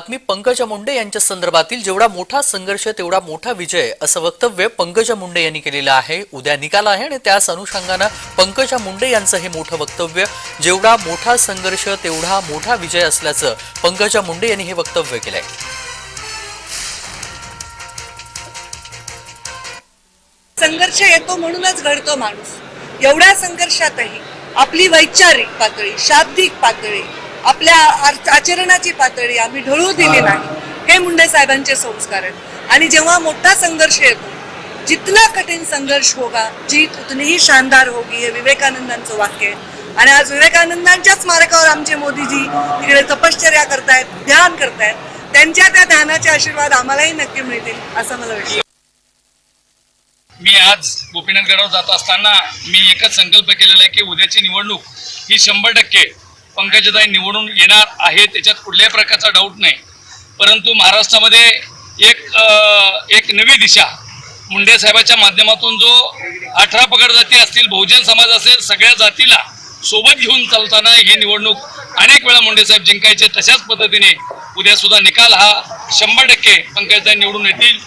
बातमी पंकजा मुंडे यांच्या संदर्भातील जेवढा मोठा संघर्ष तेवढा मोठा विजय असं वक्तव्य पंकजा मुंडे यांनी केलेलं आहे. उद्या निकाल आहे आणि त्याच अनुषंगानं पंकजा मुंडे यांचं हे मोठं वक्तव्य जेवढा मोठा संघर्ष तेवढा मोठा विजय असल्याचं पंकजा मुंडे यांनी हे वक्तव्य केलंय. संघर्ष येतो म्हणूनच घडतो माणूस. एवढ्या संघर्षातही आपली वैचारिक पातळी शाब्दिक पातळी आपल्या आचरणाची पातळी आम्ही ढळू दिली नाही. हे मुंडे साहेबांचे संस्कार आहेत. आणि जेव्हा मोठा संघर्ष येतो जितना कठीण संघर्ष होगा जीत उतनी ही शानदार होगी हे विवेकानंदांचं वाक्य आहे. आणि आज विवेकानंदांच्या स्मारकावर आमचे मोदीजी तिकडे तपश्चर्या करतायत ध्यान करतायत त्यांच्या त्या ध्यानाचे आशीर्वाद आम्हालाही नक्की मिळतील असं मला वाटतं. मी आज गोपीनाथगडावर जात असताना मी एकच संकल्प केलेला आहे की उद्याची निवडणूक ही शंभर टक्के पंकजाताई निवडून येणार आहे त्याच्यात कुठल्याही प्रकारचा डाऊट नाही. परंतु महाराष्ट्रामध्ये एक एक नवी दिशा मुंडे साहेबाच्या माध्यमातून जो अठरा पगड जाती असतील बहुजन समाज असेल सगळ्या जातीला सोबत घेऊन चालताना ही निवडणूक अनेक वेळा मुंडे साहेब जिंकायचे तशाच पद्धतीने उद्या सुद्धा निकाल हा शंभर टक्के पंकजाताई निवडून येतील.